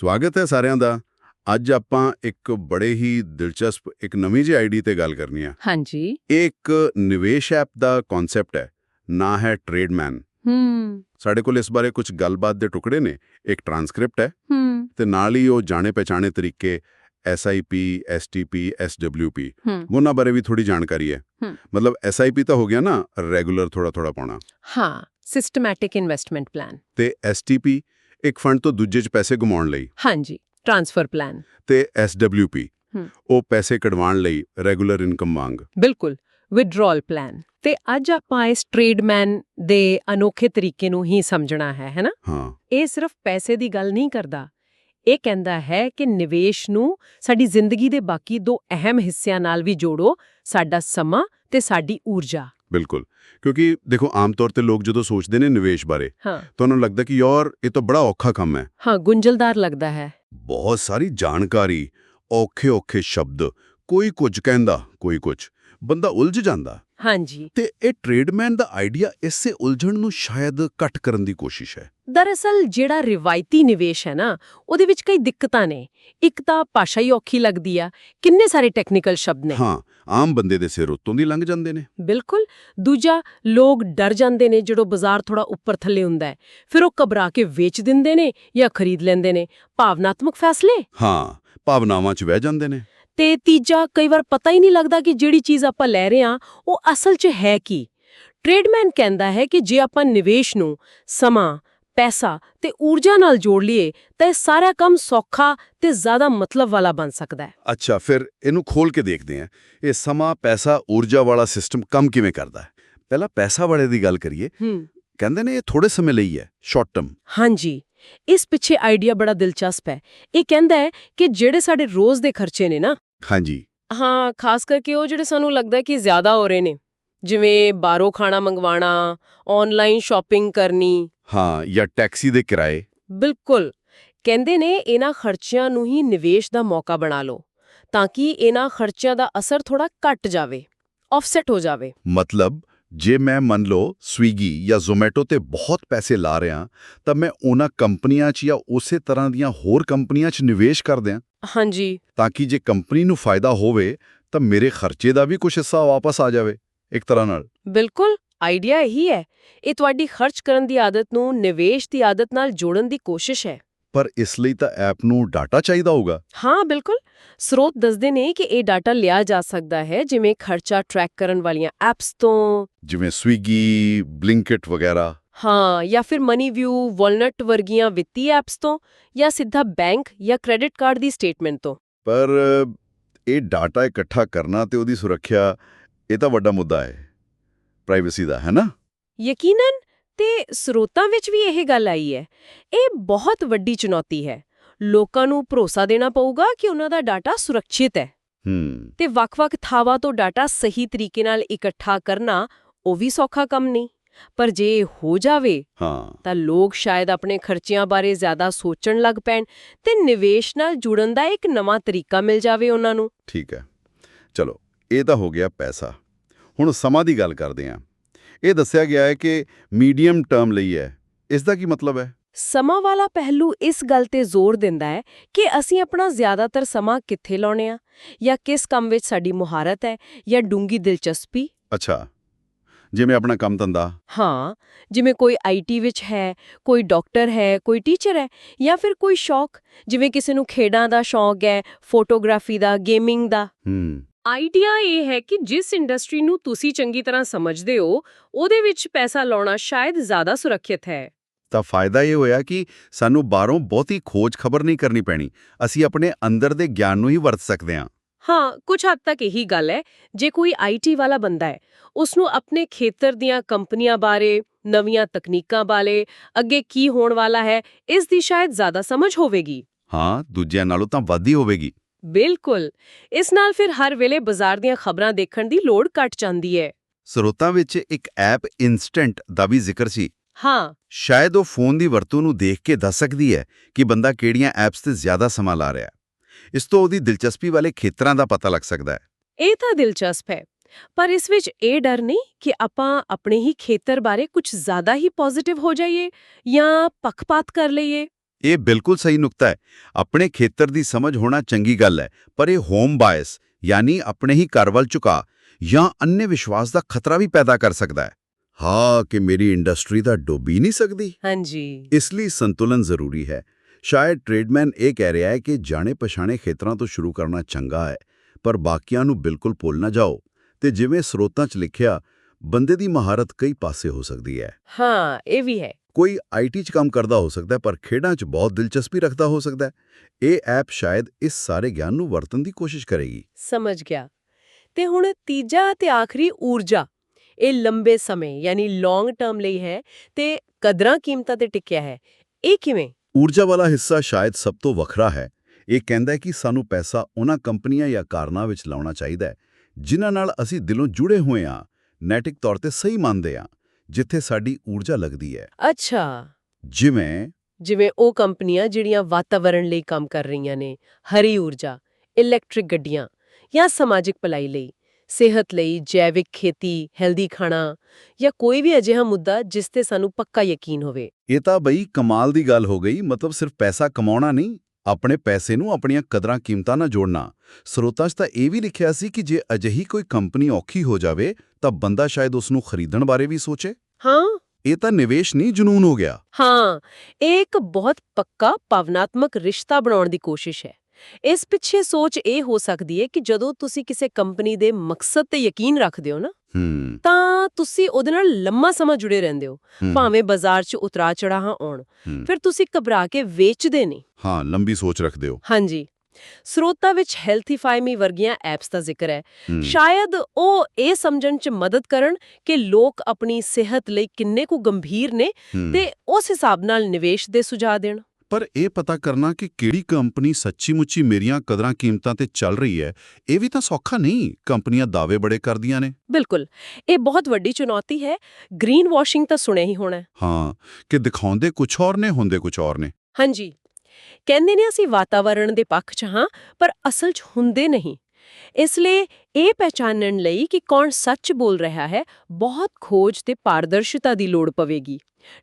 ਸਵਾਗਤ ਹੈ ਸਾਰਿਆਂ ਦਾ। ਅੱਜ ਆਪਾਂ ਇੱਕ ਬੜੇ ਹੀ ਦਿਲਚਸਪ ਇੱਕ ਨਵੀਂ ਜਿਹੀ ਆਈਡੀ ਤੇ ਗੱਲ ਕਰਨੀ ਆ। ਹਾਂਜੀ। ਇਹ ਇੱਕ ਨਿਵੇਸ਼ ਐਪ ਦਾ ਕਨਸੈਪਟ ਹੈ। ਨਾ ਹੈ ਟ੍ਰੇਡਮੈਨ ਹੂੰ। ਸਾਡੇ ਕੋਲ ਇਸ ਬਾਰੇ ਕੁਝ ਗੱਲਬਾਤ ਦੇ ਟੁਕੜੇ ਨੇ। ਇੱਕ ਟਰਾਂਸਕ੍ਰਿਪਟ ਹੈ। ਹੂੰ। ਤੇ ਨਾਲ ਹੀ ਉਹ ਜਾਣੇ ਪਛਾਣੇ ਤਰੀਕੇ SIP STP SWP ਉਹਨਾਂ ਬਾਰੇ ਵੀ ਥੋੜੀ ਜਾਣਕਾਰੀ ਹੈ। ਹੂੰ। ਮਤਲਬ SIP ਤਾਂ ਹੋ ਗਿਆ ਨਾ ਰੈਗੂਲਰ ਥੋੜਾ ਥੋੜਾ ਪਾਉਣਾ। ਹਾਂ ਸਿਸਟਮੈਟਿਕ ਇਨਵੈਸਟਮੈਂਟ ਪਲਾਨ ਤੇ STP ਇੱਕ ਫੰਡ ਤੋਂ ਦੂਜੇ 'ਚ ਪੈਸੇ ਘੁਮਾਉਣ ਲਈ। ਹਾਂਜੀ ਟ੍ਰਾਂਸਫਰ ਪਲਾਨ ਤੇ ਹੂੰ। ਉਹ ਪੈਸੇ ਕਢਵਾਉਣ ਲਈ ਰੈਗੂਲਰ ਇਨਕਮ ਮੰਗ ਬਿਲਕੁਲ ਵਿਡਰਾਲ ਪਲਾਨ ਤੇ ਅੱਜ ਆਪਾਂ ਇਸ ਟ੍ਰੇਡਮੈਨ ਦੇ ਅਨੋਖੇ ਤਰੀਕੇ ਨੂੰ ਹੀ ਸਮਝਣਾ ਹੈ ਹੈਨਾ ਹਾਂ। ਇਹ ਸਿਰਫ ਪੈਸੇ ਦੀ ਗੱਲ ਨਹੀਂ ਕਰਦਾ। ਇਹ ਕਹਿੰਦਾ ਹੈ ਕਿ ਨਿਵੇਸ਼ ਨੂੰ ਸਾਡੀ ਜ਼ਿੰਦਗੀ ਦੇ ਬਾਕੀ ਦੋ ਅਹਿਮ ਹਿੱਸਿਆਂ ਨਾਲ ਵੀ ਜੋੜੋ ਸਾਡਾ ਸਮਾਂ ਤੇ ਸਾਡੀ ਊਰਜਾ। ਬਿਲਕੁਲ। ਕਿਉਂਕਿ ਦੇਖੋ ਆਮ ਤੌਰ ਤੇ ਲੋਕ ਜਦੋਂ ਸੋਚਦੇ ਨੇ ਨਿਵੇਸ਼ ਬਾਰੇ ਹਾਂ। ਤਾਂ ਉਹਨਾਂ ਨੂੰ ਲੱਗਦਾ ਕਿ ਯਾਰ ਇਹ ਤਾਂ ਬੜਾ ਔਖਾ ਕੰਮ ਹੈ। ਹਾਂ ਗੁੰਝਲਦਾਰ ਲੱਗਦਾ ਹੈ। ਬਹੁਤ ਸਾਰੀ ਜਾਣਕਾਰੀ ਔਖੇ ਔਖੇ ਸ਼ਬਦ ਕੋਈ ਕੁਝ ਕਹਿੰਦਾ ਕੋਈ ਕੁਝ। ਬੰਦਾ ਉਲਝ ਜਾਂਦਾ। ਹਾਂਜੀ। ਤੇ ਇਹ ਟ੍ਰੇਡਮੈਨ ਦਾ ਆਈਡੀਆ ਇਸੇ ਉਲਝਣ ਨੂੰ ਸ਼ਾਇਦ ਘੱਟ ਕਰਨ ਦੀ ਕੋਸ਼ਿਸ਼ ਹੈ। ਦਰਅਸਲ ਜਿਹੜਾ ਰਿਵਾਇਤੀ ਨਿਵੇਸ਼ ਹੈ ਨਾ ਉਹਦੇ ਵਿੱਚ ਕਈ ਦਿੱਕਤਾਂ ਨੇ। ਇੱਕ ਤਾਂ ਭਾਸ਼ਾ ਹੀ ਔਖੀ ਲੱਗਦੀ ਆ ਕਿੰਨੇ ਸਾਰੇ ਟੈਕਨੀਕਲ ਸ਼ਬਦ ਨੇ। ਹਾਂ ਆਮ ਬੰਦੇ ਦੇ ਸਿਰ ਉੱਤੋਂ ਦੀ ਲੰਘ ਜਾਂਦੇ ਨੇ। ਬਿਲਕੁਲ। ਦੂਜਾ ਲੋਕ ਡਰ ਜਾਂਦੇ ਨੇ ਜਦੋਂ ਬਾਜ਼ਾਰ ਥੋੜਾ ਉੱਪਰ ਥੱਲੇ ਹੁੰਦਾ ਹੈ। ਫਿਰ ਉਹ ਘਬਰਾ ਕੇ ਵੇਚ ਦਿੰਦੇ ਨੇ ਜਾਂ ਖਰੀਦ ਲੈਂਦੇ ਨੇ। ਭਾਵਨਾਤਮਕ ਫੈਸਲੇ? ਹਾਂ ਭਾਵਨਾਵਾਂ 'ਚ ਵਹਿ ਜਾਂਦੇ ਨੇ। ਤੇ ਤੀਜਾ ਕਈ ਵਾਰ ਪਤਾ ਹੀ ਨਹੀਂ ਲੱਗਦਾ ਕਿ ਜਿਹੜੀ ਚੀਜ਼ ਆਪਾਂ ਲੈ ਰਹੇ ਹਾਂ ਉਹ ਅਸਲ 'ਚ ਹੈ ਕੀ। ਟ੍ਰੇਡਮੈਨ ਕਹਿੰਦਾ ਹੈ ਕਿ ਜੇ ਆਪਾਂ ਨਿਵੇਸ਼ ਨੂੰ ਸਮਾਂ ਪੈਸਾ ਤੇ ਊਰਜਾ ਨਾਲ ਜੋੜ ਲਈਏ ਤਾਂ ਇਹ ਸਾਰਾ ਕੰਮ ਸੌਖਾ ਤੇ ਜ਼ਿਆਦਾ ਮਤਲਬ ਵਾਲਾ ਬਣ ਸਕਦਾ ਹੈ। ਅੱਛਾ ਫਿਰ ਇਹਨੂੰ ਖੋਲ ਕੇ ਦੇਖਦੇ ਹਾਂ। ਇਹ ਸਮਾਂ ਪੈਸਾ ਊਰਜਾ ਵਾਲਾ ਸਿਸਟਮ ਕੰਮ ਕਿਵੇਂ ਕਰਦਾ ਹੈ? ਪਹਿਲਾਂ ਪੈਸਾ ਵਾਲੇ ਦੀ ਗੱਲ ਕਰੀਏ। ਹੂੰ। ਕਹਿੰਦੇ ਨੇ ਇਹ ਥੋੜੇ ਸਮੇਂ ਲਈ ਹੈ ਸ਼ਾਰਟ ਟਰਮ ਹਾਂਜੀ। ਇਸ ਪਿੱਛੇ ਆਈਡੀਆ ਬੜਾ ਦਿਲਚਸਪ ਹੈ। ਇਹ ਕਹਿੰਦਾ ਹੈ ਕਿ ਜਿਹੜੇ ਸਾਡੇ ਰੋਜ਼ ਦੇ ਖਰਚੇ ਨੇ ਨਾ ਹਾਂਜੀ। ਹਾਂ ਖਾਸ ਕਰਕੇ ਉਹ ਜਿਹੜੇ ਸਾਨੂੰ ਲੱਗਦਾ ਕਿ ਜ਼ਿਆਦਾ ਹੋ ਰਹੇ ਨੇ ਜਿਵੇਂ ਬਾਹਰੋਂ ਖਾਣਾ ਮੰਗਵਾਣਾ ਆਨਲਾਈਨ ਸ਼ਾਪਿੰਗ ਕਰਨੀ। ਹਾਂ ਜਾਂ ਟੈਕਸੀ ਦੇ ਕਿਰਾਏ। ਬਿਲਕੁਲ। ਕਹਿੰਦੇ ਨੇ ਇਹਨਾਂ ਖਰਚਿਆਂ ਨੂੰ ਹੀ ਨਿਵੇਸ਼ ਦਾ ਮੌਕਾ ਬਣਾ ਲਓ ਤਾਂ ਕਿ ਇਹਨਾਂ ਖਰਚਿਆਂ ਦਾ ਅਸਰ ਥੋੜਾ ਘਟ ਜਾਵੇ ਆਫਸੈਟ ਹੋ ਜਾਵੇ। ਮਤਲਬ ਜੇ ਮੈਂ ਮੰਨ ਲਓ ਸਵੀਗੀ ਜਾਂ ਜ਼ੋਮੈਟੋ ਤੇ ਬਹੁਤ ਪੈਸੇ ਲਾ ਰਿਹਾ ਤਾਂ ਮੈਂ ਉਹਨਾਂ ਕੰਪਨੀਆਂ 'ਚ ਜਾਂ ਉਸੇ ਤਰ੍ਹਾਂ ਦੀਆਂ ਹੋਰ ਕੰਪਨੀਆਂ 'ਚ ਨਿਵੇਸ਼ ਕਰ ਦਿਆਂ। ਹਾਂਜੀ। ਤਾਂ ਕਿ ਜੇ ਕੰਪਨੀ ਨੂੰ ਫਾਇਦਾ ਹੋਵੇ ਤਾਂ ਮੇਰੇ ਖਰਚੇ ਦਾ ਵੀ ਕੁਝ ਹਿੱਸਾ ਵਾਪਸ ਆ ਜਾਵੇ ਇੱਕ ਤਰ੍ਹਾਂ ਨਾਲ। ਬਿਲਕੁਲ ਆਈਡੀਆ ਇਹੀ ਹੈ। ਇਹ ਤੁਹਾਡੀ ਖਰਚ ਕਰਨ ਦੀ ਆਦਤ ਨੂੰ ਨਿਵੇਸ਼ ਦੀ ਆਦਤ ਨਾਲ ਜੋੜਨ ਦੀ ਕੋਸ਼ਿਸ਼ ਹੈ। ਪਰ ਇਸ ਲਈ ਤਾਂ ਐਪ ਨੂੰ ਡਾਟਾ ਚਾਹੀਦਾ ਹੋਊਗਾ। ਹਾਂ ਬਿਲਕੁਲ। ਸਰੋਤ ਦੱਸਦੇ ਨੇ ਕਿ ਇਹ ਡਾਟਾ ਲਿਆ ਜਾ ਸਕਦਾ ਹੈ ਜਿਵੇਂ ਖਰਚਾ ਟਰੈਕ ਕਰਨ ਵਾਲੀਆਂ ਐਪਸ ਤੋਂ। ਜਿਵੇਂ ਸਵੀਗੀ ਬਲਿੰਕਿਟ ਵਗੈਰਾ। ਹਾਂ ਜਾਂ ਫਿਰ ਮਨੀ ਵਿਊ ਵਾਲਨਟ ਵਰਗੀਆਂ ਵਿੱਤੀ ਐਪਸ ਤੋਂ ਜਾਂ ਸਿੱਧਾ ਬੈਂਕ ਜਾਂ ਕ੍ਰੈਡਿਟ ਕਾਰਡ ਦੀ ਸਟੇਟਮੈਂਟ ਤੋਂ? ਪਰ ਇਹ ਡਾਟਾ ਇਕੱਠਾ ਕਰਨਾ ਤੇ ਉਹਦੀ ਸੁਰੱਖਿਆ ਇਹ ਤਾਂ ਵੱਡਾ ਮੁੱਦਾ ਹੈ। ਪ੍ਰਾਈਵੇਸੀ ਦਾ ਹੈ ਨਾ? ਯਕੀਨਨ? ਤੇ ਸਰੋਤਾਂ ਵਿੱਚ ਵੀ ਇਹ ਗੱਲ ਆਈ ਹੈ। ਇਹ ਬਹੁਤ ਵੱਡੀ ਚੁਣੌਤੀ ਹੈ। ਲੋਕਾਂ ਨੂੰ ਭਰੋਸਾ ਦੇਣਾ ਪਊਗਾ ਕਿ ਉਹਨਾਂ ਦਾ ਡਾਟਾ ਸੁਰੱਖਿਅਤ ਹੈ। ਹੂੰ। ਤੇ ਵੱਖ-ਵੱਖ ਥਾਵਾਂ ਤੋਂ ਡਾਟਾ ਸਹੀ ਤਰੀਕੇ ਨਾਲ ਇਕੱਠਾ ਕਰਨਾ ਉਹ ਵੀ ਸੌਖਾ ਕੰਮ ਨਹੀਂ। ਪਰ ਜੇ ਇਹ ਹੋ ਜਾਵੇ ਹਾਂ। ਤਾਂ ਲੋਕ ਸ਼ਾਇਦ ਆਪਣੇ ਖਰਚਿਆਂ ਬਾਰੇ ਜ਼ਿਆਦਾ ਸੋਚਣ ਲੱਗ ਪੈਣ ਤੇ ਨਿਵੇਸ਼ ਨਾਲ ਜੁੜਨ ਦਾ ਇੱਕ ਨਵਾਂ ਤਰੀਕਾ ਮਿਲ ਜਾਵੇ ਉਹਨਾਂ ਨੂੰ। ਠੀਕ ਹੈ। ਚਲੋ ਇਹ ਤਾਂ ਹੋ ਗਿਆ ਪੈਸਾ। ਹੁਣ ਸਮਾਂ ਦੀ ਗੱਲ ਕਰਦੇ ਹਾਂ। ਇਹ ਦੱਸਿਆ ਗਿਆ ਹੈ ਕਿ ਮੀਡੀਅਮ ਟਰਮ ਲਈ ਹੈ। ਇਸ ਦਾ ਕੀ ਮਤਲਬ ਹੈ? ਸਮਾਂ ਵਾਲਾ ਪਹਿਲੂ ਇਸ ਗੱਲ ਤੇ ਜ਼ੋਰ ਦਿੰਦਾ ਹੈ ਕਿ ਅਸੀਂ ਆਪਣਾ ਜ਼ਿਆਦਾਤਰ ਸਮਾਂ ਕਿੱਥੇ ਲਾਉਣੇ ਆ? ਜਾਂ ਕਿਸ ਕੰਮ ਵਿੱਚ ਸਾਡੀ ਮੁਹਾਰਤ ਹੈ? ਜਾਂ ਡੂੰਗੀ ਦਿਲਚਸਪੀ? ਅੱਛਾ। ਜਿਵੇਂ ਆਪਣਾ ਕੰਮ ਧੰਦਾ। ਹਾਂ ਜਿਵੇਂ ਕੋਈ ਆਈਟੀ ਵਿੱਚ ਹੈ ਕੋਈ ਡਾਕਟਰ ਹੈ ਕੋਈ ਟੀਚਰ ਹੈ ਜਾਂ ਫਿਰ ਕੋਈ ਸ਼ੌਕ ਜਿਵੇਂ ਕਿਸੇ ਨੂੰ ਖੇਡਾਂ ਦਾ ਸ਼ੌਕ ਹੈ ਫੋਟੋਗ੍ਰਾਫੀ ਦਾ ਗੇਮਿੰਗ ਦਾ। ਹੂੰ। ਆਈਡੀਆ ਇਹ ਹੈ ਕਿ ਜਿਸ ਇੰਡਸਟਰੀ ਨੂੰ ਤੁਸੀਂ ਚੰਗੀ ਤਰ੍ਹਾਂ ਸਮਝਦੇ ਹੋ ਉਹਦੇ ਵਿੱਚ ਪੈਸਾ ਲਾਉਣਾ ਸ਼ਾਇਦ ਜ਼ਿਆਦਾ ਸੁਰੱਖਿਅਤ ਹੈ। ਤਾਂ ਫਾਇਦਾ ਇਹ ਹੋਇਆ ਕਿ ਸਾਨੂੰ ਬਾਹਰੋਂ ਬਹੁਤੀ ਖੋਜ ਖਬਰ ਨਹੀਂ ਕਰਨੀ ਪੈਣੀ। ਅਸੀਂ ਆਪਣੇ ਅੰਦਰ ਦੇ ਗਿਆਨ ਨੂੰ ਹੀ ਵਰਤ ਸਕਦੇ ਹਾਂ। ਹਾਂ ਕੁਝ ਹੱਦ ਤੱਕ ਇਹੀ ਗੱਲ ਹੈ ਜੇ ਕੋਈ ਆਈਟੀ ਵਾਲਾ ਬੰਦਾ ਹੈ ਉਸ ਨੂੰ ਆਪਣੇ ਖੇਤਰ ਦੀਆਂ ਕੰਪਨੀਆਂ ਬਾਰੇ ਨਵੀਆਂ ਤਕਨੀਕਾਂ ਬਾਰੇ ਅੱਗੇ ਕੀ ਹੋਣ ਵਾਲਾ ਹੈ ਇਸ ਦੀ ਸ਼ਾਇਦ ਜ਼ਿਆਦਾ ਸਮਝ ਹੋਵੇਗੀ। ਹਾਂ ਦੂਜਿਆਂ ਨਾਲੋਂ ਤਾਂ ਵੱਧ ਹੀ ਹੋਵੇਗੀ। ਬਿਲਕੁਲ ਇਸ ਨਾਲ ਫਿਰ ਹਰ ਵੇਲੇ ਬਾਜ਼ਾਰ ਦੀਆਂ ਖਬਰਾਂ ਦੇਖਣ ਦੀ ਲੋੜ ਘਟ ਜਾਂਦੀ ਹੈ। ਸਰੋਤਾਂ ਵਿੱਚ ਇੱਕ ਐਪ ਇਨਸਟੈਂਟ ਦਾ ਵੀ ਜ਼ਿਕਰ ਸੀ। ਹਾਂ। ਸ਼ਾਇਦ ਉਹ ਫੋਨ ਦੀ ਵਰਤੋਂ ਨੂੰ ਦੇਖ ਕੇ ਦੱਸ ਸਕਦੀ ਹੈ ਕਿ ਬੰਦਾ ਕਿਹੜੀਆਂ ਐਪਸ ਤੇ ਜ਼ਿਆਦਾ ਸਮਾਂ ਲਾ ਰਿਹਾ ਹੈ। ਇਸ ਤੋਂ ਉਹਦੀ ਦਿਲਚਸਪੀ ਵਾਲੇ ਖੇਤਰਾਂ ਦਾ ਪਤਾ ਲੱਗ ਸਕਦਾ ਹੈ। ਇਹ ਤਾਂ ਦਿਲਚਸਪ ਹੈ। ਪਰ ਇਸ ਵਿੱਚ ਇਹ ਡਰ ਨਹੀਂ ਕਿ ਆਪਾਂ ਆਪਣੇ ਹੀ ਖੇਤਰ ਬਾਰੇ ਕੁਝ ਜ਼ਿਆਦਾ ਹੀ ਪੋਜ਼ਿਟਿਵ ਹੋ ਜਾਈਏ ਜਾਂ ਪੱਖਪਾਤ ਕਰ ਲਈਏ। ਇਹ ਬਿਲਕੁਲ ਸਹੀ ਨੁਕਤਾ ਹੈ। ਆਪਣੇ ਖੇਤਰ ਦੀ ਸਮਝ ਹੋਣਾ ਚੰਗੀ ਗੱਲ ਹੈ ਪਰ ਇਹ ਹੋਮ ਬਾਇਸ ਯਾਨੀ ਆਪਣੇ ਹੀ ਘਰ ਵੱਲ ਝੁਕਾ ਜਾਂ ਅੰਨੇ ਵਿਸ਼ਵਾਸ ਦਾ ਖਤਰਾ ਵੀ ਪੈਦਾ ਕਰ ਸਕਦਾ ਹੈ। ਹਾਂ ਕਿ ਮੇਰੀ ਇੰਡਸਟਰੀ ਤਾਂ ਡੁੱਬ ਨਹੀਂ ਸਕਦੀ। ਹਾਂਜੀ। ਇਸ ਲਈ ਸੰਤੁਲਨ ਜ਼ਰੂਰੀ ਹੈ। ਸ਼ਾਇਦ ਟ੍ਰੇਡਮੈਨ ਇਹ ਕਹਿ ਰਿਹਾ ਹੈ ਕਿ ਜਾਣੇ ਪਛਾਣੇ ਖੇਤਰਾਂ ਤੋਂ ਸ਼ੁਰੂ ਕਰਨਾ ਚੰਗਾ ਹੈ ਪਰ ਬਾਕੀਆਂ ਨੂੰ ਬਿਲਕੁਲ ਭੁੱਲ ਨਾ ਜਾਓ ਤੇ ਜਿਵੇਂ ਸਰੋਤਾਂ 'ਚ ਲਿਖਿਆ ਬੰਦੇ ਦੀ ਮਹਾਰਤ ਕਈ ਪਾਸੇ ਹੋ ਸਕਦੀ ਹੈ। ਹਾਂ ਇਹ ਵੀ ਹੈ। ਕੋਈ ਆਈਟੀ 'ਚ ਕੰਮ ਕਰਦਾ ਹੋ ਸਕਦਾ ਪਰ ਖੇਡਾਂ 'ਚ ਬਹੁਤ ਦਿਲਚਸਪੀ ਰੱਖਦਾ ਹੋ ਸਕਦਾ ਹੈ। ਇਹ ਐਪ ਸ਼ਾਇਦ ਇਸ ਸਾਰੇ ਗਿਆਨ ਨੂੰ ਵਰਤਣ ਦੀ ਕੋਸ਼ਿਸ਼ ਕਰੇਗੀ। ਸਮਝ ਗਿਆ। ਤੇ ਹੁਣ ਤੀਜਾ ਤੇ ਆਖਰੀ ਊਰਜਾ ਇਹ ਲੰਬੇ ਸਮੇਂ ਯਾਨੀ ਲੌਂਗ ਟਰਮ ਲਈ ਹੈ ਤੇ ਕਦਰਾਂ ਕੀਮਤਾਂ ਤੇ ਟਿਕਿਆ ਹੈ ਇਹ ਕਿਵੇਂ? ਊਰਜਾ ਵਾਲਾ ਹਿੱਸਾ ਸ਼ਾਇਦ ਸਭ ਤੋਂ ਵੱਖਰਾ ਹੈ। ਇਹ ਕਹਿੰਦਾ ਹੈ ਕਿ ਸਾਨੂੰ ਪੈਸਾ ਉਹਨਾਂ ਕੰਪਨੀਆਂ ਜਾਂ ਕਾਰਨਾਂ ਵਿੱਚ ਲਾਉਣਾ ਚਾਹੀਦਾ ਹੈ ਜਿਨ੍ਹਾਂ ਨਾਲ ਅਸੀਂ ਦਿਲੋਂ ਜੁੜੇ ਹੋਏ ਹਾਂ ਨੈਤਿਕ ਤੌਰ ਤੇ ਸਹੀ ਮੰਨਦੇ ਹਾਂ ਜਿੱਥੇ ਸਾਡੀ ਊਰਜਾ ਲੱਗਦੀ ਹੈ। ਅੱਛਾ। ਜਿਵੇਂ ਜਿਵੇਂ ਉਹ ਕੰਪਨੀਆਂ ਜਿਹੜੀਆਂ ਵਾਤਾਵਰਣ ਲਈ ਕੰਮ ਕਰ ਰਹੀਆਂ ਨੇ ਹਰੀ ਊਰਜਾ ਇਲੈਕਟ੍ਰਿਕ ਗੱਡੀਆਂ ਜਾਂ ਸਮਾਜਿਕ ਭਲਾਈ ਲਈ। ਸਿਹਤ ਲਈ ਜੈਵਿਕ ਖੇਤੀ ਹੈਲਦੀ ਖਾਣਾ ਜਾਂ ਕੋਈ ਵੀ ਅਜਿਹਾ ਮੁੱਦਾ ਜਿਸ ਤੇ ਸਾਨੂੰ ਪੱਕਾ ਯਕੀਨ ਹੋਵੇ। ਇਹ ਤਾਂ ਬਈ ਕਮਾਲ ਦੀ ਗੱਲ ਹੋ ਗਈ ਮਤਲਬ ਸਿਰਫ ਪੈਸਾ ਕਮਾਉਣਾ ਨਹੀਂ ਆਪਣੇ ਪੈਸੇ ਨੂੰ ਆਪਣੀਆਂ ਕਦਰਾਂ ਕੀਮਤਾਂ ਨਾਲ ਜੋੜਨਾ। ਸਰੋਤਾਂ 'ਚ ਤਾਂ ਇਹ ਵੀ ਲਿਖਿਆ ਸੀ ਕਿ ਜੇ ਅਜਿਹੀ ਕੋਈ ਕੰਪਨੀ ਔਖੀ ਹੋ ਜਾਵੇ ਤਾਂ ਬੰਦਾ ਸ਼ਾਇਦ ਉਸ ਨੂੰ ਖਰੀਦਣ ਬਾਰੇ ਵੀ ਸੋਚੇ। ਹਾਂ। ਇਹ ਤਾਂ ਨਿਵੇਸ਼ ਨਹੀਂ ਜਨੂਨ ਹੋ ਗਿਆ। ਹਾਂ ਇਹ ਇੱਕ ਬਹੁਤ ਪੱਕਾ ਭਾਵਨਾਤਮਕ ਰਿਸ਼ਤਾ ਬਣਾਉਣ ਦੀ ਕੋਸ਼ਿਸ਼ ਹੈ। ਇਸ ਪਿੱਛੇ ਸੋਚ ਇਹ ਹੋ ਸਕਦੀ ਹੈ ਕਿ ਜਦੋਂ ਤੁਸੀਂ ਕਿਸੇ ਕੰਪਨੀ ਦੇ ਮਕਸਦ ਤੇ ਯਕੀਨ ਰੱਖਦੇ ਹੋ ਨਾ ਤਾਂ ਤੁਸੀਂ ਉਹਦੇ ਨਾਲ ਲੰਮਾ ਸਮਾਂ ਜੁੜੇ ਰਹਿੰਦੇ ਹੋ ਭਾਵੇਂ ਬਾਜ਼ਾਰ 'ਚ ਉਤਰਾ ਚੜਾਹਾਂ ਆਉਣ। ਫਿਰ ਤੁਸੀਂ ਘਬਰਾ ਕੇ ਵੇਚਦੇ ਨਹੀਂ। ਹਾਂ ਲੰਬੀ ਸੋਚ ਰੱਖਦੇ ਹੋ। ਹਾਂਜੀ। ਸਰੋਤਾ ਵਿੱਚ ਹੈਲਥੀਫਾਈ ਮੀ ਵਰਗੀਆਂ ਐਪਸ ਦਾ ਜ਼ਿਕਰ ਹੈ। ਸ਼ਾਇਦ ਉਹ ਇਹ ਸਮਝਣ 'ਚ ਮਦਦ ਕਰਨ ਕਿ ਲੋਕ ਆਪਣੀ ਸਿਹਤ ਲਈ ਕਿੰਨੇ ਕੁ ਗੰਭੀਰ ਨੇ। ਤੇ ਉਸ ਹਿਸਾਬ ਨਾਲ ਨਿਵੇਸ਼ ਦੇ ਸੁਝਾਅ ਦੇਣ। ਪਰ ਇਹ ਪਤਾ ਕਰਨਾ ਕਿ ਕਿਹੜੀ ਕੰਪਨੀ ਸੱਚੀ-ਮੁੱਚੀ ਮੇਰੀਆਂ ਕਦਰਾਂ ਕੀਮਤਾਂ ਤੇ ਚੱਲ ਰਹੀ ਹੈ ਇਹ ਵੀ ਤਾਂ ਸੌਖਾ ਨਹੀਂ ਕੰਪਨੀਆਂ ਦਾਅਵੇ ਬੜੇ ਕਰਦੀਆਂ ਨੇ। ਬਿਲਕੁਲ ਇਹ ਬਹੁਤ ਵੱਡੀ ਚੁਣੌਤੀ ਹੈ ਗ੍ਰੀਨ ਵਾਸ਼ਿੰਗ ਤਾਂ ਸੁਣਿਆ ਹੀ ਹੋਣਾ ਹੈ। ਕਿ ਦਿਖਾਉਂਦੇ ਕੁਝ ਔਰ ਨੇ ਹੁੰਦੇ ਕੁਝ ਔਰ ਨੇ। ਹਾਂਜੀ ਕਹਿੰਦੇ ਨੇ ਅਸੀਂ ਵਾਤਾਵਰਣ ਦੇ ਪੱਖ 'ਚ ਹਾਂ ਪਰ ਅਸਲ 'ਚ ਹੁੰਦੇ ਨਹੀਂ। ਇਸ ਲਈ ਇਹ ਪਹਿਚਾਨਣ ਲਈ ਕਿ ਕੌਣ ਸੱਚ ਬੋਲ ਰਿਹਾ ਹੈ ਬਹੁਤ ਖੋਜ ਤੇ ਪਾਰਦਰਸ਼ਤਾ ਦੀ ਲੋੜ ਪਵੇਗੀ।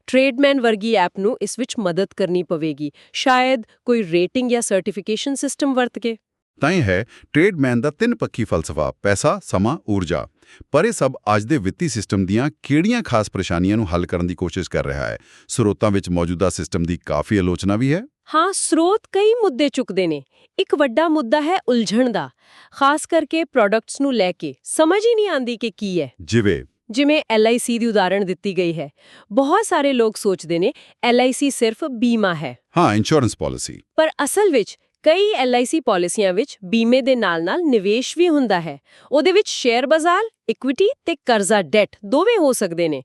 ਟ੍ਰੇਡਮੈਨ ਵਰਗੀ ਐਪ ਨੂੰ ਇਸ ਵਿੱਚ ਮਦਦ ਕਰਨੀ ਪਵੇਗੀ। ਸ਼ਾਇਦ ਕੋਈ ਰੇਟਿੰਗ ਜਾਂ ਸਰਟੀਫਿਕੇਸ਼ਨ ਸਿਸਟਮ ਵਰਤ ਕੇ। ਤਾਂ ਇਹ ਹੈ ਟ੍ਰੇਡਮੈਨ ਦਾ ਤਿੰਨ ਪੱਖੀ ਫਲਸਫਾ ਪੈਸਾ ਸਮਾਂ ਊਰਜਾ। ਪਰ ਇਹ ਸਭ ਅੱਜ ਦੇ ਵਿੱਤੀ ਸਿਸਟਮ ਦੀਆਂ ਕਿਹੜੀਆਂ ਖਾਸ ਪਰੇਸ਼ਾਨੀਆਂ ਨੂੰ ਹੱਲ ਕਰਨ ਦੀ ਕੋਸ਼ਿਸ਼ ਕਰ ਰਿਹਾ ਹੈ? ਸਰੋਤਾਂ ਵਿੱਚ ਮੌਜੂਦਾ ਸਿਸਟਮ ਦੀ ਕਾਫੀ ਆਲੋਚਨਾ ਵੀ ਹੈ? ਹਾਂ ਸਰੋਤ ਕਈ ਮੁੱਦੇ ਚੁੱਕਦੇ ਨੇ। ਇੱਕ ਵੱਡਾ ਮੁੱਦਾ ਹੈ ਉਲਝਣ ਦਾ। ਖਾਸ ਕਰਕੇ ਪ੍ਰੋਡਕਟਸ ਨੂੰ ਲੈ ਕੇ। ਸਮਝ ਹੀ ਨਹੀਂ ਆਂਦੀ ਕਿ ਕੀ ਹੈ। ਜਿਵੇਂ ਜਿਵੇਂ LIC ਦੀ ਉਦਾਹਰਣ ਦਿੱਤੀ ਗਈ ਹੈ। ਬਹੁਤ ਸਾਰੇ ਲੋਕ ਸੋਚਦੇ ਨੇ LIC ਸਿਰਫ ਬੀਮਾ ਹੈ। ਹਾਂ ਇੰਸ਼ੋਰੈਂਸ ਪਾਲਿਸੀ ਪਰ ਅਸਲ ਵਿੱਚ ਕਈ LIC ਪਾਲਿਸੀਆਂ ਵਿੱਚ ਬੀਮੇ ਦੇ ਨਾਲ-ਨਾਲ ਨਿਵੇਸ਼ ਵੀ ਹੁੰਦਾ ਹੈ। ਉਹਦੇ ਵਿੱਚ ਸ਼ੇਅਰ ਬਾਜ਼ਾਰ ਇਕੁਇਟੀ ਤੇ ਕਰਜ਼ਾ ਡੈਟ ਦੋਵੇਂ ਹੋ ਸਕਦੇ ਨੇ।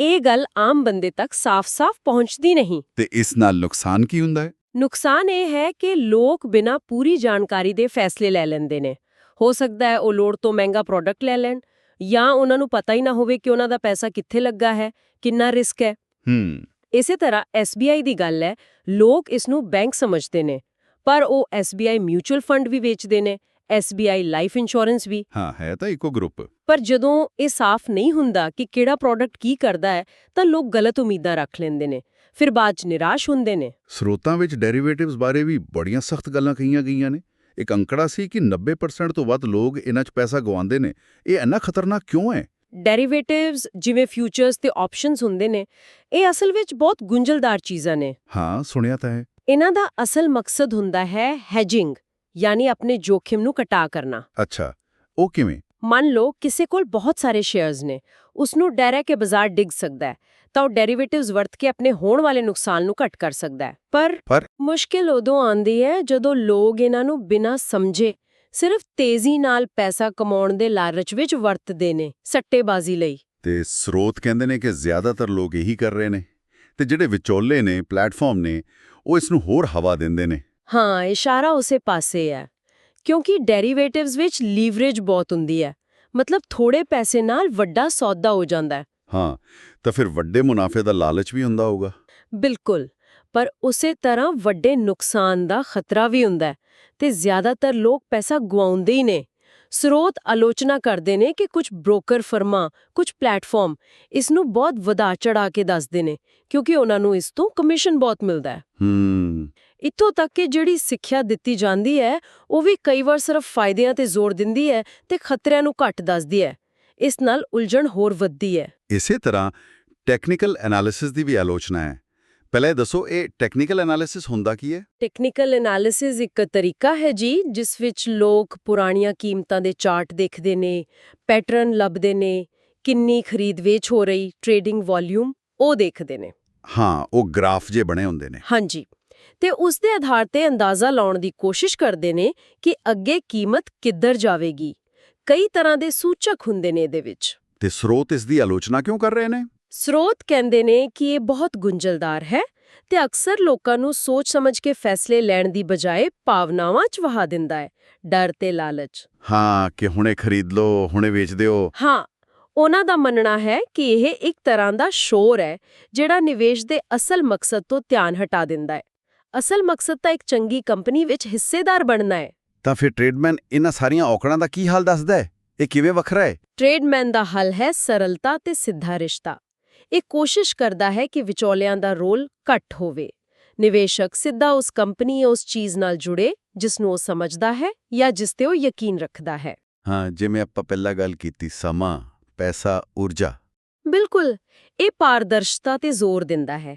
ਇਹ ਗੱਲ ਆਮ ਬੰਦੇ ਤੱਕ ਸਾਫ਼-ਸਾਫ਼ ਪਹੁੰਚਦੀ ਨਹੀਂ। ਤੇ ਇਸ ਨਾਲ ਨੁਕਸਾਨ ਕੀ ਹੁੰਦਾ ਹੈ? ਨੁਕਸਾਨ ਇਹ ਹੈ ਕਿ ਲੋਕ ਬਿਨਾਂ ਪੂਰੀ ਜਾਣਕਾਰੀ ਦੇ ਫੈਸਲੇ ਲੈ ਲੈਂਦੇ ਨੇ। ਹੋ ਸਕਦਾ ਹੈ ਉਹ ਲੋੜ ਤੋਂ ਮਹਿੰਗਾ ਪ੍ਰੋਡਕਟ ਲੈ ਲੈਣ ਜਾਂ ਉਹਨਾਂ ਨੂੰ ਪਤਾ ਹੀ ਨਾ ਹੋਵੇ ਕਿ ਉਹਨਾਂ ਦਾ ਪੈਸਾ ਕਿੱਥੇ ਲੱਗਾ ਹੈ ਕਿੰਨਾ ਰਿਸਕ ਹੈ। ਹੂੰ। ਇਸੇ ਤਰ੍ਹਾਂ SBI ਦੀ ਗੱਲ ਹੈ ਲੋਕ ਇਸ ਨੂੰ ਬੈਂਕ ਸਮਝਦੇ ਨੇ ਪਰ ਉਹ SBI ਮਿਊਚੁਅਲ ਫੰਡ ਵੀ ਵੇਚਦੇ ਨੇ SBI ਲਾਈਫ ਇੰਸ਼ੋਰੈਂਸ ਵੀ। ਹਾਂ ਹੈ ਤਾਂ ਇੱਕੋ ਗਰੁੱਪ ਪਰ ਜਦੋਂ ਇਹ ਸਾਫ਼ ਨਹੀਂ ਹੁੰਦਾ ਕਿ ਕਿਹੜਾ ਪ੍ਰੋਡਕਟ ਕੀ ਕਰਦਾ ਹੈ ਤਾਂ ਲੋਕ ਗਲਤ ਉਮੀਦਾਂ ਰੱਖ ਲੈਂਦੇ ਨੇ ਫਿਰ ਬਾਅਦ 'ਚ ਨਿਰਾਸ਼ ਹੁੰਦੇ ਨੇ। ਸਰੋਤਾਂ ਵਿੱਚ ਡੈਰੀਵੇਟਿਵਸ ਬਾਰੇ ਵੀ ਬੜੀਆਂ ਸਖਤ ਗੱਲਾਂ ਕਹੀਆਂ ਗਈਆਂ ਨੇ। ਇੱਕ ਅੰਕੜਾ ਸੀ ਕਿ 90% ਤੋਂ ਵੱਧ ਲੋਕ ਇਹਨਾਂ 'ਚ ਪੈਸਾ ਗਵਾਉਂਦੇ ਨੇ। ਇਹ ਇੰਨਾ ਖਤਰਨਾਕ ਕਿਉਂ ਹੈ? ਡੈਰੀਵੇਟਿਵਸ ਜਿਵੇਂ ਫਿਊਚਰਸ ਤੇ ਆਪਸ਼ਨਸ ਹੁੰਦੇ ਨੇ ਇਹ ਅਸਲ ਵਿੱਚ ਬਹੁਤ ਗੁੰਝਲਦਾਰ ਚੀਜ਼ਾਂ ਨੇ। ਹਾਂ ਸੁਣਿਆ ਤਾਂ ਹੈ। ਇਹਨਾਂ ਦਾ ਅਸਲ ਮਕਸਦ ਹੁੰਦਾ ਹੈ ਹੈਜਿੰਗ ਯਾਨੀ ਆਪਣੇ ਜੋਖਿਮ ਨੂੰ ਘਟਾ ਕਰਨਾ। ਅੱਛਾ ਉਹ ਕਿਵੇਂ? ਮੰਨ ਲਓ ਕਿਸੇ ਕੋਲ ਬਹੁਤ ਸਾਰੇ ਸ਼ੇਅਰਸ ਨੇ ਉਸ ਨੂੰ ਡਰ ਹੈ ਕਿ ਬਾਜ਼ਾਰ ਡਿੱਗ ਸਕਦਾ ਹੈ। ਤਾਂ ਉਹ ਡੈਰੀਵੇਟਿਵਸ ਵਰਤ ਕੇ ਆਪਣੇ ਹੋਣ ਵਾਲੇ ਨੁਕਸਾਨ ਨੂੰ ਘਟ ਕਰ ਸਕਦਾ ਹੈ। ਪਰ ਪਰ? ਮੁਸ਼ਕਿਲ ਉਦੋਂ ਆਉਂਦੀ ਹੈ ਜਦੋਂ ਲੋਕ ਇਹਨਾਂ ਨੂੰ ਬਿਨਾਂ ਸਮਝੇ ਸਿਰਫ ਤੇਜ਼ੀ ਨਾਲ ਪੈਸਾ ਕਮਾਉਣ ਦੇ ਲਾਲਚ ਵਿੱਚ ਵਰਤਦੇ ਨੇ ਸੱਟੇਬਾਜ਼ੀ ਲਈ। ਤੇ ਸਰੋਤ ਕਹਿੰਦੇ ਨੇ ਕਿ ਜ਼ਿਆਦਾਤਰ ਲੋਕ ਇਹੀ ਕਰ ਰਹੇ ਨੇ ਤੇ ਜਿਹੜੇ ਵਿਚੋਲੇ ਨੇ ਪਲੇਟਫਾਰਮ ਨੇ ਉਹ ਇਸ ਨੂੰ ਹੋਰ ਹਵਾ ਦਿੰਦੇ ਨੇ। ਹਾਂ ਇਸ਼ਾਰਾ ਉਸੇ ਪਾਸੇ ਹੈ ਕਿਉਂਕਿ ਡੈਰੀਵੇਟਿਵਸ ਵਿੱਚ ਲੀਵਰੇਜ ਬਹੁਤ ਹੁੰਦੀ ਹੈ। ਮਤਲਬ ਥੋੜੇ ਪੈਸੇ ਨਾਲ ਵੱਡਾ ਸੌਦਾ ਹੋ ਜਾਂਦਾ ਹੈ। ਹਾਂ ਤਾਂ ਫਿਰ ਵੱਡੇ ਮੁਨਾਫੇ ਦਾ ਲਾਲਚ ਵੀ ਹੁੰਦਾ ਹੋਊਗਾ। ਬਿਲਕੁਲ ਪਰ ਉਸੇ ਤਰ੍ਹਾਂ ਵੱਡੇ ਨੁਕਸਾਨ ਦਾ ਖਤਰਾ ਵੀ ਹੁੰਦਾ ਤੇ ਜ਼ਿਆਦਾਤਰ ਲੋਕ ਪੈਸਾ ਗਵਾਉਂਦੇ ਹੀ ਨੇ। ਸਰੋਤ ਆਲੋਚਨਾ ਕਰਦੇ ਨੇ ਕਿ ਕੁਝ ਬ੍ਰੋਕਰ ਫਰਮਾਂ ਕੁਝ ਪਲੇਟਫਾਰਮ ਇਸ ਨੂੰ ਬਹੁਤ ਵਧਾ ਚੜਾ ਕੇ ਦੱਸਦੇ ਨੇ ਕਿਉਂਕਿ ਉਹਨਾਂ ਨੂੰ ਇਸ ਤੋਂ ਕਮਿਸ਼ਨ ਬਹੁਤ ਮਿਲਦਾ ਹੈ। ਹੂੰ। ਇੱਥੋਂ ਤੱਕ ਕਿ ਜਿਹੜੀ ਸਿੱਖਿਆ ਦਿੱਤੀ ਜਾਂਦੀ ਹੈ ਉਹ ਵੀ ਕਈ ਵਾਰ ਸਿਰਫ ਫਾਇਦਿਆਂ ਤੇ ਜ਼ੋਰ ਦਿੰਦੀ ਹੈ ਤੇ ਖਤਰਿਆਂ ਨੂੰ ਘੱਟ ਦੱਸਦੀ ਹੈ। ਇਸ ਨਾਲ ਉਲਝਣ ਹੋਰ ਵੱਧਦੀ ਹੈ। ਇਸੇ ਤਰ੍ਹਾਂ ਟੈਕਨੀਕਲ ਐਨਾਲਿਸਿਸ ਦੀ ਵੀ ਆਲੋਚਨਾ ਹੈ। ਪਹਿਲਾਂ ਦੱਸੋ ਇਹ ਟੈਕਨੀਕਲ ਐਨਾਲਿਸਿਸ ਹੁੰਦਾ ਕੀ ਹੈ? ਟੈਕਨੀਕਲ ਐਨਾਲਿਸਿਸ ਇੱਕ ਤਰੀਕਾ ਹੈ ਜੀ ਜਿਸ ਵਿੱਚ ਲੋਕ ਪੁਰਾਣੀਆਂ ਕੀਮਤਾਂ ਦੇ ਚਾਰਟ ਦੇਖਦੇ ਨੇ ਪੈਟਰਨ ਲੱਭਦੇ ਨੇ ਕਿੰਨੀ ਖਰੀਦ ਵੇਚ ਹੋ ਰਹੀ ਟ੍ਰੇਡਿੰਗ ਵੋਲਿਊਮ ਉਹ ਦੇਖਦੇ ਨੇ। ਹਾਂ ਉਹ ਗ੍ਰਾਫ ਜੇ ਬਣੇ ਹੁੰਦੇ ਨੇ। ਹਾਂਜੀ। ਤੇ ਉਸ ਦੇ ਆਧਾਰ ਤੇ ਅੰਦਾਜ਼ਾ ਲਾਉਣ ਦੀ ਕੋਸ਼ਿਸ਼ ਕਰਦੇ ਨੇ ਕਿ ਅੱਗੇ ਕੀਮਤ ਕਿੱਧਰ ਜਾਵੇਗੀ। ਕਈ ਤਰ੍ਹਾਂ ਦੇ ਸੂਚਕ ਹੁੰਦੇ ਨੇ ਇਹਦੇ ਵਿੱਚ। ਤੇ ਸਰੋਤ ਇਸ ਦੀ ਆਲੋਚਨਾ ਕਿਉਂ ਕਰ ਰਹੇ ਨੇ? ਸਰੋਤ ਕਹਿੰਦੇ ਨੇ ਕਿ ਇਹ ਬਹੁਤ ਗੁੰਝਲਦਾਰ ਹੈ ਤੇ ਅਕਸਰ ਲੋਕਾਂ ਨੂੰ ਸੋਚ ਸਮਝ ਕੇ ਫੈਸਲੇ ਲੈਣ ਦੀ ਬਜਾਏ ਭਾਵਨਾਵਾਂ 'ਚ ਵਹਾ ਦਿੰਦਾ ਹੈ ਡਰ ਤੇ ਲਾਲਚ। ਹਾਂ ਕਿ ਹੁਣੇ ਖਰੀਦ ਲਓ ਹੁਣੇ ਵੇਚ ਦਿਓ। ਹਾਂ ਉਹਨਾਂ ਦਾ ਮੰਨਣਾ ਹੈ ਕਿ ਇਹ ਇੱਕ ਤਰ੍ਹਾਂ ਦਾ ਸ਼ੋਰ ਹੈ ਜਿਹੜਾ ਨਿਵੇਸ਼ ਦੇ ਅਸਲ ਮਕਸਦ ਤੋਂ ਧਿਆਨ ਹਟਾ ਦਿੰਦਾ ਹੈ। ਅਸਲ ਮਕਸਦ ਤਾਂ ਇੱਕ ਚੰਗੀ ਕੰਪਨੀ ਵਿੱਚ ਹਿੱਸੇਦਾਰ ਬਣਨਾ ਹੈ। ਤਾਂ ਫਿਰ ਟ੍ਰੇਡਮੈਨ ਇਹਨਾਂ ਸਾਰੀਆਂ ਔਕੜਾਂ ਦਾ ਕੀ ਹਾਲ ਦੱਸਦਾ ਹੈ? ਇਹ ਕਿਵੇਂ ਵੱਖਰਾ ਹੈ? ਟ੍ਰੇਡਮੈਨ ਦਾ ਹੱਲ ਹੈ ਸਰਲਤਾ ਤੇ ਸਿੱਧਾ ਰਿਸ਼ਤਾ। ਇਹ ਕੋਸ਼ਿਸ਼ ਕਰਦਾ ਹੈ ਕਿ ਵਿਚੋਲਿਆਂ ਦਾ ਰੋਲ ਘੱਟ ਹੋਵੇ। ਨਿਵੇਸ਼ਕ ਸਿੱਧਾ ਉਸ ਕੰਪਨੀ ਜਾਂ ਉਸ ਚੀਜ਼ ਨਾਲ ਜੁੜੇ ਜਿਸ ਨੂੰ ਉਹ ਸਮਝਦਾ ਹੈ ਜਾਂ ਜਿਸ ਤੇ ਉਹ ਯਕੀਨ ਰੱਖਦਾ ਹੈ। ਹਾਂ ਜਿਵੇਂ ਆਪਾਂ ਪਹਿਲਾਂ ਗੱਲ ਕੀਤੀ ਸਮਾਂ ਪੈਸਾ ਊਰਜਾ। ਬਿਲਕੁਲ ਇਹ ਪਾਰਦਰਸ਼ਤਾ ਤੇ ਜ਼ੋਰ ਦਿੰਦਾ ਹੈ।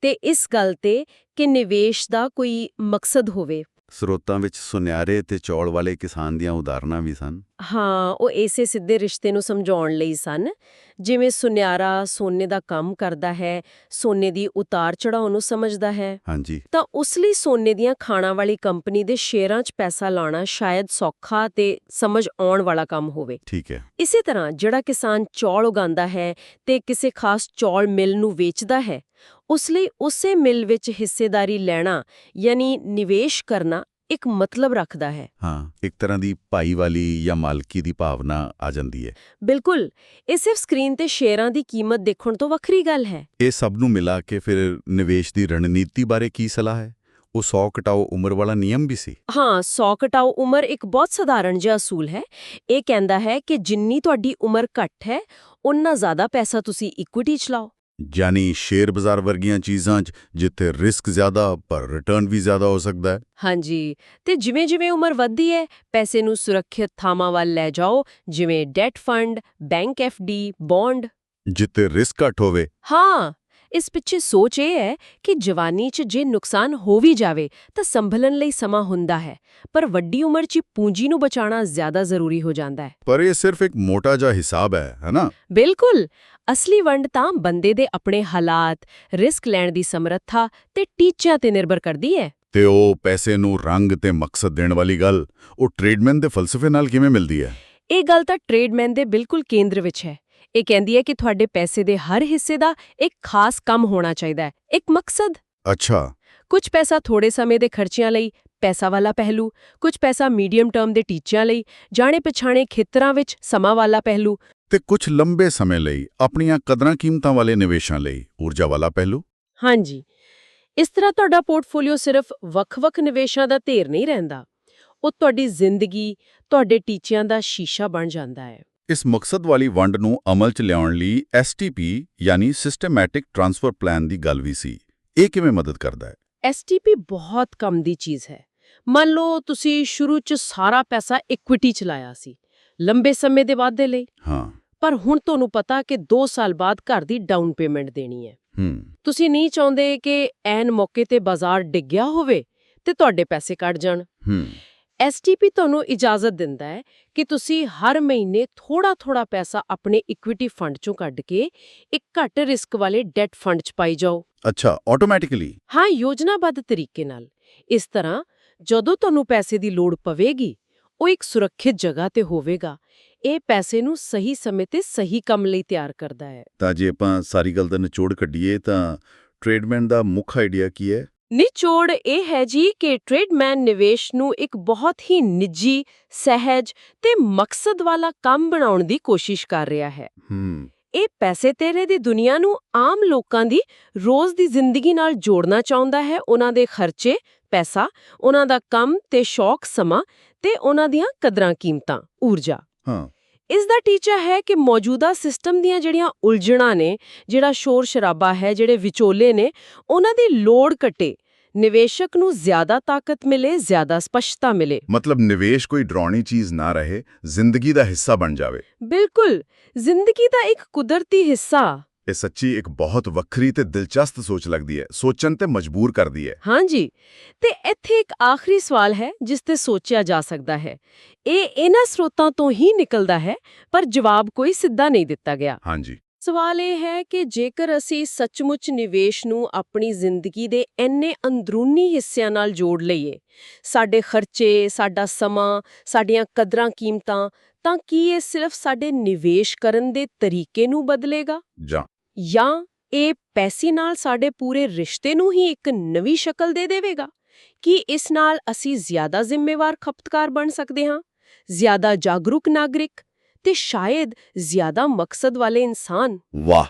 ਤੇ ਇਸ ਗੱਲ ਤੇ ਕਿ ਨਿਵੇਸ਼ ਦਾ ਕੋਈ ਮਕਸਦ ਹੋਵੇ ਸਰੋਤਾਂ ਵਿੱਚ ਸੁਨਿਆਰੇ ਤੇ ਚੌਲ ਵਾਲੇ ਕਿਸਾਨ ਦੀਆਂ ਉਦਾਹਰਨਾਂ ਵੀ ਸਨ। ਹਾਂ ਉਹ ਇਸੇ ਸਿੱਧੇ ਰਿਸ਼ਤੇ ਨੂੰ ਸਮਝਾਉਣ ਲਈ ਸਨ। ਜਿਵੇਂ ਸੁਨਿਆਰਾ ਸੋਨੇ ਦਾ ਕੰਮ ਕਰਦਾ ਹੈ ਸੋਨੇ ਦੀ ਉਤਾਰ ਚੜਾਅ ਨੂੰ ਸਮਝਦਾ ਹੈ। ਹਾਂਜੀ। ਤਾਂ ਉਸ ਲਈ ਸੋਨੇ ਦੀਆਂ ਖਾਣਾ ਵਾਲੀ ਕੰਪਨੀ ਦੇ ਸ਼ੇਅਰਾਂ 'ਚ ਪੈਸਾ ਲਾਉਣਾ ਸ਼ਾਇਦ ਸੌਖਾ ਤੇ ਸਮਝ ਆਉਣ ਵਾਲਾ ਕੰਮ ਹੋਵੇ। ਠੀਕ ਹੈ। ਇਸੇ ਤਰ੍ਹਾਂ ਜਿਹੜਾ ਕਿਸਾਨ ਚੌਲ ਉਗਾਉਂਦਾ ਹੈ ਤੇ ਕਿਸੇ ਖਾਸ ਚੌਲ ਮਿਲ ਨੂੰ ਵੇਚਦਾ ਹੈ ਉਸ ਲਈ ਉਸੇ ਮਿਲ ਵਿੱਚ ਹਿੱਸੇਦਾਰੀ ਲੈਣਾ ਯਾਨੀ ਨਿਵੇਸ਼ ਕਰਨਾ ਇੱਕ ਮਤਲਬ ਰੱਖਦਾ ਹੈ। ਹਾਂ ਇੱਕ ਤਰ੍ਹਾਂ ਦੀ ਭਾਈਵਾਲੀ ਜਾਂ ਮਾਲਕੀ ਦੀ ਭਾਵਨਾ ਆ ਜਾਂਦੀ ਹੈ। ਬਿਲਕੁਲ ਇਹ ਸਿਰਫ ਸਕਰੀਨ ਤੇ ਸ਼ੇਅਰਾਂ ਦੀ ਕੀਮਤ ਦੇਖਣ ਤੋਂ ਵੱਖਰੀ ਗੱਲ ਹੈ। ਇਹ ਸਭ ਨੂੰ ਮਿਲਾ ਕੇ ਫਿਰ ਨਿਵੇਸ਼ ਦੀ ਰਣਨੀਤੀ ਬਾਰੇ ਕੀ ਸਲਾਹ ਹੈ? ਉਹ 100 ਘਟਾਓ ਉਮਰ ਵਾਲਾ ਨਿਯਮ ਵੀ ਸੀ। ਹਾਂ 100 ਘਟਾਓ ਉਮਰ ਇੱਕ ਬਹੁਤ ਸਧਾਰਨ ਜਿਹਾ ਅਸੂਲ ਹੈ। ਇਹ ਕਹਿੰਦਾ ਹੈ ਕਿ ਜਿੰਨੀ ਤੁਹਾਡੀ ਉਮਰ ਘੱਟ ਹੈ ਉਨਾ ਜ਼ਿਆਦਾ ਪੈਸਾ ਤੁਸੀਂ ਇਕੁਇਟੀ 'ਚ ਲਾਓ। ਯਾਨੀ ਸ਼ੇਅਰ ਬਾਜ਼ਾਰ ਵਰਗੀਆਂ ਚੀਜ਼ਾਂ 'ਚ ਜਿੱਥੇ ਰਿਸਕ ਜ਼ਿਆਦਾ ਪਰ ਰਿਟਰਨ ਵੀ ਜ਼ਿਆਦਾ ਹੋ ਸਕਦਾ ਹੈ। ਹਾਂਜੀ। ਤੇ ਜਿਵੇਂ ਜਿਵੇਂ ਉਮਰ ਵੱਧਦੀ ਹੈ ਪੈਸੇ ਨੂੰ ਸੁਰੱਖਿਅਤ ਥਾਵਾਂ ਵੱਲ ਲੈ ਜਾਓ ਜਿਵੇਂ ਡੈਟ ਫੰਡ ਬੈਂਕ ਡੀ ਬੌਂਡ ਜਿੱਥੇ ਰਿਸਕ ਘੱਟ ਹੋਵੇ। ਹਾਂ। ਇਸ ਪਿੱਛੇ ਸੋਚ ਇਹ ਹੈ ਕਿ ਜਵਾਨੀ 'ਚ ਜੇ ਨੁਕਸਾਨ ਹੋ ਵੀ ਜਾਵੇ ਤਾਂ ਸੰਭਲਣ ਲਈ ਸਮਾਂ ਹੁੰਦਾ ਹੈ ਪਰ ਵੱਡੀ ਉਮਰ 'ਚ ਪੂੰਜੀ ਨੂੰ ਬਚਾਉਣਾ ਜ਼ਿਆਦਾ ਜ਼ਰੂਰੀ ਹੋ ਜਾਂਦਾ ਹੈ। ਪਰ ਇਹ ਸਿਰਫ ਇੱਕ ਮੋਟਾ ਜਿਹਾ ਹਿਸਾਬ ਹੈ ਹੈਨਾ ਬਿਲਕੁਲ! ਅਸਲੀ ਵੰਡ ਤਾਂ ਬੰਦੇ ਦੇ ਆਪਣੇ ਹਾਲਾਤ ਰਿਸਕ ਲੈਣ ਦੀ ਸਮਰੱਥਾ ਤੇ ਟੀਚਿਆਂ ਤੇ ਨਿਰਭਰ ਕਰਦੀ ਹੈ। ਤੇ ਉਹ ਪੈਸੇ ਨੂੰ ਰੰਗ ਤੇ ਮਕਸਦ ਦੇਣ ਵਾਲੀ ਗੱਲ ਉਹ ਟ੍ਰੇਡਮੈਨ ਦੇ ਫਲਸਫੇ ਨਾਲ ਕਿਵੇਂ ਮਿਲਦੀ ਹੈ? ਇਹ ਗੱਲ ਤਾਂ ਟ੍ਰੇਡਮੈਨ ਦੇ ਬਿਲਕੁਲ ਕੇਂਦਰ ਵਿੱਚ ਹੈ। ਇਹ ਕਹਿੰਦੀ ਹੈ ਕਿ ਤੁਹਾਡੇ ਪੈਸੇ ਦੇ ਹਰ ਹਿੱਸੇ ਦਾ ਇੱਕ ਖਾਸ ਕੰਮ ਹੋਣਾ ਚਾਹੀਦਾ ਹੈ ਇੱਕ ਮਕਸਦ। ਅੱਛਾ। ਕੁਝ ਪੈਸਾ ਥੋੜੇ ਸਮੇਂ ਦੇ ਖਰਚਿਆਂ ਲਈ ਪੈਸਾ ਵਾਲਾ ਪਹਿਲੂ ਕੁਝ ਪੈਸਾ ਮੀਡੀਅਮ ਟਰਮ ਦੇ ਟੀਚਿਆਂ ਲਈ ਜਾਣੇ ਪਛਾਣੇ ਖੇਤਰਾਂ ਵਿੱਚ ਸਮਾਂ ਵਾਲਾ ਪਹਿਲੂ। ਤੇ ਕੁਝ ਲੰਬੇ ਸਮੇਂ ਲਈ ਆਪਣੀਆਂ ਕਦਰਾਂ ਕੀਮਤਾਂ ਵਾਲੇ ਨਿਵੇਸ਼ਾਂ ਲਈ ਊਰਜਾ ਵਾਲਾ ਪਹਿਲੂ? ਹਾਂਜੀ। ਇਸ ਤਰ੍ਹਾਂ ਤੁਹਾਡਾ ਪੋਰਟਫੋਲੀਓ ਸਿਰਫ ਵੱਖ-ਵੱਖ ਨਿਵੇਸ਼ਾਂ ਦਾ ਢੇਰ ਨਹੀਂ ਰਹਿੰਦਾ। ਉਹ ਤੁਹਾਡੀ ਜ਼ਿੰਦਗੀ ਤੁਹਾਡੇ ਟੀਚਿਆਂ ਦਾ ਸ਼ੀਸ਼ਾ ਬਣ ਜਾਂਦਾ ਹੈ। ਇਸ ਮਕਸਦ ਵਾਲੀ ਵੰਡ ਨੂੰ ਅਮਲ 'ਚ ਲਿਆਉਣ ਲਈ STP ਯਾਨੀ ਸਿਸਟਮੈਟਿਕ ਟ੍ਰਾਂਸਫਰ ਪਲਾਨ ਦੀ ਗੱਲ ਵੀ ਸੀ। ਇਹ ਕਿਵੇਂ ਮਦਦ ਕਰਦਾ ਹੈ? ਐਸਟੀਪੀ ਬਹੁਤ ਕੰਮ ਦੀ ਚੀਜ਼ ਹੈ। ਮੰਨ ਲਓ ਤੁਸੀਂ ਸ਼ੁਰੂ 'ਚ ਸਾਰਾ ਪੈਸਾ ਇਕੁਇਟੀ 'ਚ ਲਾਇਆ ਸੀ ਲੰਬੇ ਸਮੇਂ ਦੇ ਵਾਅਦੇ ਲਈ। ਹਾਂ। ਪਰ ਹੁਣ ਤੁਹਾਨੂੰ ਪਤਾ ਕਿ 2 ਸਾਲ ਬਾਅਦ ਘਰ ਦੀ ਡਾਊਨ ਪੇਮੈਂਟ ਦੇਣੀ ਹੈ। ਹੂੰ। ਤੁਸੀਂ ਨਹੀਂ ਚਾਹੁੰਦੇ ਕਿ ਐਨ ਮੌਕੇ ਤੇ ਬਾਜ਼ਾਰ ਡਿੱਗਿਆ ਹੋਵੇ ਤੇ ਤੁਹਾਡੇ ਪੈਸੇ ਕੱਟ ਜਾਣ। ਹੂੰ। ਐਸਟੀਪੀ ਤੁਹਾਨੂੰ ਇਜਾਜ਼ਤ ਦਿੰਦਾ ਹੈ ਕਿ ਤੁਸੀਂ ਹਰ ਮਹੀਨੇ ਥੋੜਾ-ਥੋੜਾ ਪੈਸਾ ਆਪਣੇ ਇਕੁਇਟੀ ਫੰਡ 'ਚੋਂ ਕੱਢ ਕੇ ਇੱਕ ਘੱਟ ਰਿਸਕ ਵਾਲੇ ਡੈਟ ਫੰਡ 'ਚ ਪਾਈ ਜਾਓ। ਅੱਛਾ ਆਟੋਮੈਟਿਕਲੀ ਹਾਂ ਯੋਜਨਾਬੱਧ ਤਰੀਕੇ ਨਾਲ। ਇਸ ਤਰ੍ਹਾਂ ਜਦੋਂ ਤੁਹਾਨੂੰ ਪੈਸੇ ਦੀ ਲੋੜ ਪਵੇਗੀ ਉਹ ਇੱਕ ਸੁਰੱਖਿਅਤ ਜਗ੍ਹਾ ਤੇ ਹੋਵੇਗਾ। ਇਹ ਪੈਸੇ ਨੂੰ ਸਹੀ ਸਮੇਂ ਤੇ ਸਹੀ ਕੰਮ ਲਈ ਤਿਆਰ ਕਰਦਾ ਹੈ। ਤਾਂ ਜੇ ਆਪਾਂ ਸਾਰੀ ਗੱਲ ਦਾ ਨਿਚੋੜ ਕੱਢੀਏ ਤਾਂ ਟ੍ਰੇਡਮੈਨ ਦਾ ਮੁੱਖ ਆਈਡੀਆ ਕੀ ਹੈ? ਨਿਚੋੜ ਇਹ ਹੈ ਜੀ ਕਿ ਟ੍ਰੇਡਮੈਨ ਨਿਵੇਸ਼ ਨੂੰ ਇੱਕ ਬਹੁਤ ਹੀ ਨਿੱਜੀ ਸਹਿਜ ਤੇ ਮਕਸਦ ਵਾਲਾ ਕੰਮ ਬਣਾਉਣ ਦੀ ਕੋਸ਼ਿਸ਼ ਕਰ ਰਿਹਾ ਹੈ। ਹੂੰ। ਇਹ ਪੈਸੇ ਤੇਰੇ ਦੀ ਦੁਨੀਆ ਨੂੰ ਆਮ ਲੋਕਾਂ ਦੀ ਰੋਜ਼ ਦੀ ਜ਼ਿੰਦਗੀ ਨਾਲ ਜੋੜਨਾ ਚਾਹੁੰਦਾ ਹੈ। ਉਹਨਾਂ ਦੇ ਖਰਚੇ ਪੈਸਾ ਉਹਨਾਂ ਦਾ ਕੰਮ ਤੇ ਸ਼ੌਕ ਸਮਾਂ ਤੇ ਉਹਨਾਂ ਦੀਆਂ ਕਦਰਾਂ ਕੀਮਤਾਂ ਊਰਜਾ। ਹਾਂ। ਇਸ ਦਾ ਟੀਚਾ ਹੈ ਕਿ ਮੌਜੂਦਾ ਸਿਸਟਮ ਦੀਆਂ ਜਿਹੜੀਆਂ ਉਲਝਣਾਂ ਨੇ ਜਿਹੜਾ ਸ਼ੋਰ ਸ਼ਰਾਬਾ ਹੈ ਜਿਹੜੇ ਵਿਚੋਲੇ ਨੇ ਉਹਨਾਂ ਦੀ ਲੋੜ ਘਟੇ। ਨਿਵੇਸ਼ਕ ਨੂੰ ਜ਼ਿਆਦਾ ਤਾਕਤ ਮਿਲੇ ਜ਼ਿਆਦਾ ਸਪਸ਼ਟਤਾ ਮਿਲੇ। ਮਤਲਬ ਨਿਵੇਸ਼ ਕੋਈ ਡਰਾਉਣੀ ਚੀਜ਼ ਨਾ ਰਹੇ ਜ਼ਿੰਦਗੀ ਦਾ ਹਿੱਸਾ ਬਣ ਜਾਵੇ। ਬਿਲਕੁਲ! ਜ਼ਿੰਦਗੀ ਦਾ ਇੱਕ ਕੁਦਰਤੀ ਹਿੱਸਾ। ਇਹ ਸੱਚੀ ਇੱਕ ਬਹੁਤ ਵੱਖਰੀ ਤੇ ਦਿਲਚਸਪ ਸੋਚ ਲੱਗਦੀ ਹੈ ਸੋਚਣ ਤੇ ਮਜਬੂਰ ਕਰਦੀ ਹੈ। ਹਾਂਜੀ ਤੇ ਇੱਥੇ ਇੱਕ ਆਖਰੀ ਸਵਾਲ ਹੈ ਜਿਸ ਤੇ ਸੋਚਿਆ ਜਾ ਸਕਦਾ ਹੈ। ਇਹ ਇਹਨਾਂ ਸਰੋਤਾਂ ਤੋਂ ਹੀ ਨਿਕਲਦਾ ਹੈ ਪਰ ਜਵਾਬ ਕੋਈ ਸਿੱਧਾ ਨਹੀਂ ਦਿੱਤਾ ਗਿਆ। ਹਾਂਜੀ ਸਵਾਲ ਇਹ ਹੈ ਕਿ ਜੇਕਰ ਅਸੀਂ ਸੱਚਮੁੱਚ ਨਿਵੇਸ਼ ਨੂੰ ਆਪਣੀ ਜ਼ਿੰਦਗੀ ਦੇ ਇੰਨੇ ਅੰਦਰੂਨੀ ਹਿੱਸਿਆਂ ਨਾਲ ਜੋੜ ਲਈਏ ਸਾਡੇ ਖਰਚੇ ਸਾਡਾ ਸਮਾਂ ਸਾਡੀਆਂ ਕਦਰਾਂ ਕੀਮਤਾਂ ਤਾਂ ਕੀ ਇਹ ਸਿਰਫ ਸਾਡੇ ਨਿਵੇਸ਼ ਕਰਨ ਦੇ ਤਰੀਕੇ ਨੂੰ ਬਦਲੇਗਾ? ਜਾਂ ਜਾਂ ਇਹ ਪੈਸੇ ਨਾਲ ਸਾਡੇ ਪੂਰੇ ਰਿਸ਼ਤੇ ਨੂੰ ਹੀ ਇੱਕ ਨਵੀਂ ਸ਼ਕਲ ਦੇ ਦੇਵੇਗਾ? ਕੀ ਇਸ ਨਾਲ ਅਸੀਂ ਜ਼ਿਆਦਾ ਜ਼ਿੰਮੇਵਾਰ ਖਪਤਕਾਰ ਬਣ ਸਕਦੇ ਹਾਂ? ਜ਼ਿਆਦਾ ਜਾਗਰੂਕ ਨਾਗਰਿਕ? ਤੇ ਸ਼ਾਇਦ ਜ਼ਿਆਦਾ ਮਕਸਦ ਵਾਲੇ ਇਨਸਾਨ? ਵਾਹ!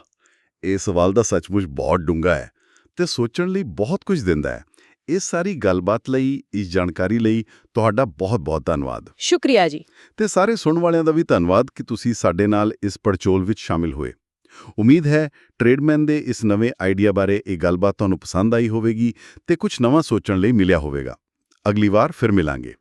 ਇਹ ਸਵਾਲ ਦਾ ਸੱਚਮੁੱਚ ਬਹੁਤ ਡੂੰਘਾ ਹੈ ਤੇ ਸੋਚਣ ਲਈ ਬਹੁਤ ਕੁਝ ਦਿੰਦਾ ਹੈ। ਇਸ ਸਾਰੀ ਗੱਲਬਾਤ ਲਈ ਇਸ ਜਾਣਕਾਰੀ ਲਈ ਤੁਹਾਡਾ ਬਹੁਤ-ਬਹੁਤ ਧੰਨਵਾਦ। ਸ਼ੁਕਰੀਆ ਜੀ। ਤੇ ਸਾਰੇ ਸੁਣਨ ਵਾਲਿਆਂ ਦਾ ਵੀ ਧੰਨਵਾਦ ਕਿ ਤੁਸੀਂ ਸਾਡੇ ਨਾਲ ਇਸ ਪੜਚੋਲ ਵਿੱਚ ਸ਼ਾਮਿਲ ਹੋਏ। ਉਮੀਦ ਹੈ ਟ੍ਰੇਡਮੈਨ ਦੇ ਇਸ ਨਵੇਂ ਆਈਡੀਆ ਬਾਰੇ ਇਹ ਗੱਲਬਾਤ ਤੁਹਾਨੂੰ ਪਸੰਦ ਆਈ ਹੋਵੇਗੀ ਤੇ ਕੁਝ ਨਵਾਂ ਸੋਚਣ ਲਈ ਮਿਲਿਆ ਹੋਵੇਗਾ। ਅਗਲੀ ਵਾਰ ਫਿਰ ਮਿਲਾਂਗੇ।